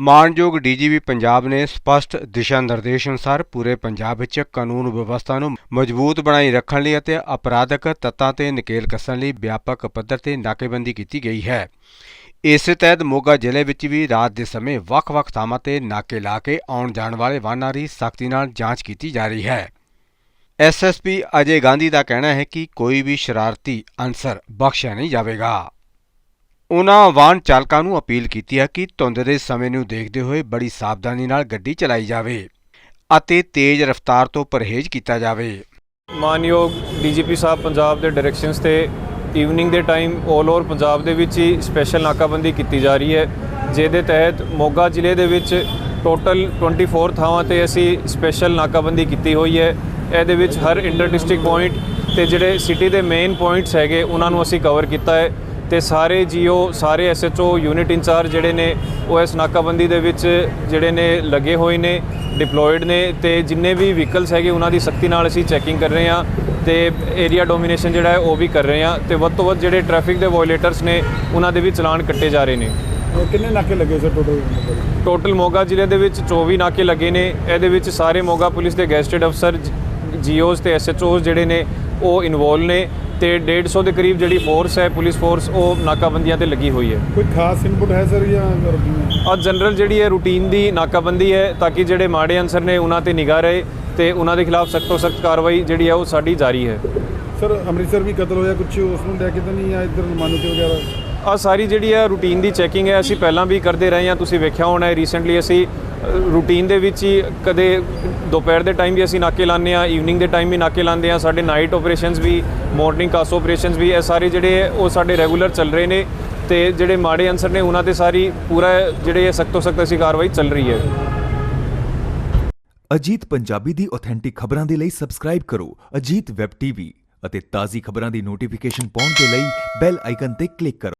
ਮਾਨਯੋਗ ਡੀਜੀਪੀ ਪੰਜਾਬ ਨੇ ਸਪਸ਼ਟ ਦਿਸ਼ਾ ਨਿਰਦੇਸ਼ ਅਨੁਸਾਰ ਪੂਰੇ ਪੰਜਾਬ ਵਿੱਚ ਕਾਨੂੰਨ ਵਿਵਸਥਾ ਨੂੰ ਮਜ਼ਬੂਤ ਬਣਾਈ ਰੱਖਣ ਲਈ ਅਤੇ ਅਪਰਾਧਕ ਤੱਤਾਂ ਤੇ ਨਕੇਲ ਕੱਸਣ ਲਈ ਵਿਆਪਕ ਪੱਧਰ ਤੇ ਨਾਕੇਬੰਦੀ ਕੀਤੀ ਗਈ ਹੈ। ਇਸੇ ਤਹਿਤ ਮੋਗਾ ਜ਼ਿਲ੍ਹੇ ਵਿੱਚ ਵੀ ਰਾਤ ਦੇ ਸਮੇਂ ਵੱਖ-ਵੱਖ ਥਾਵਾਂ ਤੇ ਨਾਕੇ ਲਾ ਕੇ ਆਉਣ ਜਾਣ ਵਾਲੇ ਵਾਹਨਾਂ ਦੀ ਸਖਤੀ ਨਾਲ ਜਾਂਚ ਕੀਤੀ ਜਾ ਰਹੀ ਹੈ। ਐਸਐਸਪੀ ਅਜੇ ਗਾਂਧੀ ਦਾ ਕਹਿਣਾ ਹੈ ਕਿ ਕੋਈ ਵੀ ਸ਼ਰਾਰਤੀ ਅਨਸਰ ਬਖਸ਼ਿਆ ਨਹੀਂ ਜਾਵੇਗਾ। ਉਹਨਾਂ ਵਾਹਨ ਚਾਲਕਾਂ ਨੂੰ ਅਪੀਲ ਕੀਤੀ ਹੈ ਕਿ ਧੁੰਦ ਦੇ ਸਮੇਂ ਨੂੰ ਦੇਖਦੇ ਹੋਏ ਬੜੀ ਸਾਵਧਾਨੀ ਨਾਲ ਗੱਡੀ ਚਲਾਈ ਜਾਵੇ ਅਤੇ ਤੇਜ਼ ਰਫ਼ਤਾਰ ਤੋਂ ਪਰਹੇਜ਼ ਕੀਤਾ ਜਾਵੇ। ਮਾਨਯੋਗ ਡੀਜੀਪੀ ਸਾਹਿਬ ਪੰਜਾਬ ਦੇ ਡਾਇਰੈਕਸ਼ਨਸ ਤੇ ਈਵਨਿੰਗ ਦੇ ਟਾਈਮ 올 ਓਵਰ ਪੰਜਾਬ ਦੇ ਵਿੱਚ ਹੀ ਸਪੈਸ਼ਲ ਨਾਕਾਬੰਦੀ ਕੀਤੀ ਜਾ ਰਹੀ ਹੈ, ਜਿਹਦੇ ਤਹਿਤ ਮੋਗਾ ਜ਼ਿਲ੍ਹੇ ਦੇ ਵਿੱਚ ਟੋਟਲ 24 ਥਾਵਾਂ ਤੇ ਅਸੀਂ ਸਪੈਸ਼ਲ ਨਾਕਾਬੰਦੀ ਕੀਤੀ ਹੋਈ ਹੈ। ਇਹਦੇ ਵਿੱਚ ਹਰ ਇੰਟਰ ਡਿਸਟ੍ਰਿਕਟ ਪੁਆਇੰਟ ਤੇ ਜਿਹੜੇ ਸਿਟੀ ਦੇ ਮੇਨ ਪੁਆਇੰਟਸ ਹੈਗੇ ਉਹਨਾਂ ਨੂੰ ਅਸੀਂ ਕਵਰ ਕੀਤਾ ਹੈ। ਤੇ ਸਾਰੇ ਜੀਓ ਸਾਰੇ ਐਸਐਚਓ ਯੂਨਿਟ ਇੰਚਾਰਜ ਜਿਹੜੇ ਨੇ ਉਹ ਇਸ ਨਾਕਾਬੰਦੀ ਦੇ ਵਿੱਚ ਜਿਹੜੇ ਨੇ ਲੱਗੇ ਹੋਏ ਨੇ ਡਿਪਲੋਇਡ ਨੇ ਤੇ ਜਿੰਨੇ ਵੀ ਵਹੀਕਲਸ ਹੈਗੇ ਉਹਨਾਂ ਦੀ ਸਖਤੀ ਨਾਲ ਅਸੀਂ ਚੈਕਿੰਗ ਕਰ ਰਹੇ ਹਾਂ ਤੇ ਏਰੀਆ ਡੋਮੀਨੇਸ਼ਨ ਜਿਹੜਾ ਹੈ ਉਹ ਵੀ ਕਰ ਰਹੇ ਹਾਂ ਤੇ ਵੱਧ ਤੋਂ ਵੱਧ ਜਿਹੜੇ ਟ੍ਰੈਫਿਕ ਦੇ ਵਾਇਓਲੇਟਰਸ ਨੇ ਉਹਨਾਂ ਦੇ ਵੀ ਚਲਾਨ ਕੱਟੇ ਜਾ ਰਹੇ ਨੇ। ਕਿੰਨੇ ਨਾਕੇ ਲੱਗੇ ਸਰ ਟੋਟਲ ਟੋਟਲ ਮੋਗਾ ਜ਼ਿਲ੍ਹੇ ਦੇ ਵਿੱਚ 24 ਨਾਕੇ ਲੱਗੇ ਨੇ ਇਹਦੇ ਵਿੱਚ ਸਾਰੇ ਮੋਗਾ ਪੁਲਿਸ ਦੇ ਗੈਸਟਡ ਅਫਸਰ ਜੀਓਜ਼ ਤੇ ਐਸਐਚਓਜ਼ ਜਿਹੜੇ ਨੇ ਉਹ ਇਨਵੋਲ ਨੇ। ਤੇ 150 ਦੇ ਕਰੀਬ ਜਿਹੜੀ ਫੋਰਸ ਹੈ ਪੁਲਿਸ ਫੋਰਸ ਉਹ ਨਾਕਾਬੰਦੀਆਂ ਤੇ ਲੱਗੀ ਹੋਈ ਹੈ। ਕੋਈ ਖਾਸ ਇਨਪੁਟ ਹੈ ਸਰ ਜਾਂ ਔਰ ਜਨਰਲ ਜਿਹੜੀ ਹੈ ਰੂਟੀਨ ਦੀ ਨਾਕਾਬੰਦੀ ਹੈ ਤਾਂ ਕਿ ਜਿਹੜੇ ਮਾੜੇ ਅਨਸਰ ਨੇ ਉਹਨਾਂ ਤੇ ਨਿਗਾਹ ਰਹੇ ਤੇ ਉਹਨਾਂ ਦੇ ਖਿਲਾਫ ਸਖਤ ਤੋਂ ਸਖਤ ਕਾਰਵਾਈ ਜਿਹੜੀ ਹੈ ਉਹ ਸਾਡੀ ਜਾਰੀ ਹੈ। ਸਰ ਅੰਮ੍ਰਿਤਸਰ ਵੀ ਕਤਲ ਹੋਇਆ ਕੁਝ ਉਸ ਨੂੰ ਲੈ ਕੇ ਤਾਂ ਨਹੀਂ ਆ ਇੱਧਰ ਮਾਨੁਕੇ ਵਗੈਰਾ? ਆ ਸਾਰੀ ਜਿਹੜੀ ਹੈ ਰੂਟੀਨ ਦੀ ਚੈਕਿੰਗ ਹੈ ਅਸੀਂ ਪਹਿਲਾਂ ਵੀ ਕਰਦੇ ਰਹੇ ਹਾਂ ਤੁਸੀਂ ਵੇਖਿਆ ਹੋਣਾ ਹੈ ਰੀਸੈਂਟਲੀ ਅਸੀਂ ਰੂਟੀਨ ਦੇ ਵਿੱਚ ਹੀ ਕਦੇ ਦੁਪਹਿਰ ਦੇ ਟਾਈਮ ਵੀ ਅਸੀਂ ਨਾਕੇ ਲਾਉਂਦੇ ਆ ਈਵਨਿੰਗ ਦੇ ਟਾਈਮ ਵੀ ਨਾਕੇ ਲਾਉਂਦੇ ਆ ਸਾਡੇ ਨਾਈਟ ਆਪਰੇਸ਼ਨਸ ਵੀ ਮਾਰਨਿੰਗ ਕਾਸ ਆਪਰੇਸ਼ਨਸ ਵੀ, ਇਹ ਸਾਰੇ ਜਿਹੜੇ ਉਹ ਸਾਡੇ ਰੈਗੂਲਰ ਚੱਲ ਰਹੇ ਨੇ ਤੇ ਜਿਹੜੇ ਮਾੜੇ ਅਨਸਰ ਨੇ ਉਹਨਾਂ ਤੇ ਸਾਰੀ ਪੂਰਾ ਜਿਹੜੇ ਸਖਤ ਤੋਂ ਸਖਤ ਅਸੀਂ ਕਾਰਵਾਈ ਚੱਲ ਰਹੀ ਹੈ। ਅਜੀਤ ਪੰਜਾਬੀ ਦੀ ਆਥੈਂਟਿਕ ਖਬਰਾਂ ਦੇ ਲਈ ਸਬਸਕ੍ਰਾਈਬ ਕਰੋ ਅਜੀਤ ਵੈਬ ਟੀਵੀ ਅਤੇ ਤਾਜ਼ੀ ਖਬਰਾਂ ਦੀ ਨੋਟੀਫਿਕੇਸ਼ਨ ਪਾਉਣ ਦੇ ਲਈ ਬੈਲ ਆਈਕਨ ਤੇ ਕਲਿੱਕ ਕਰੋ।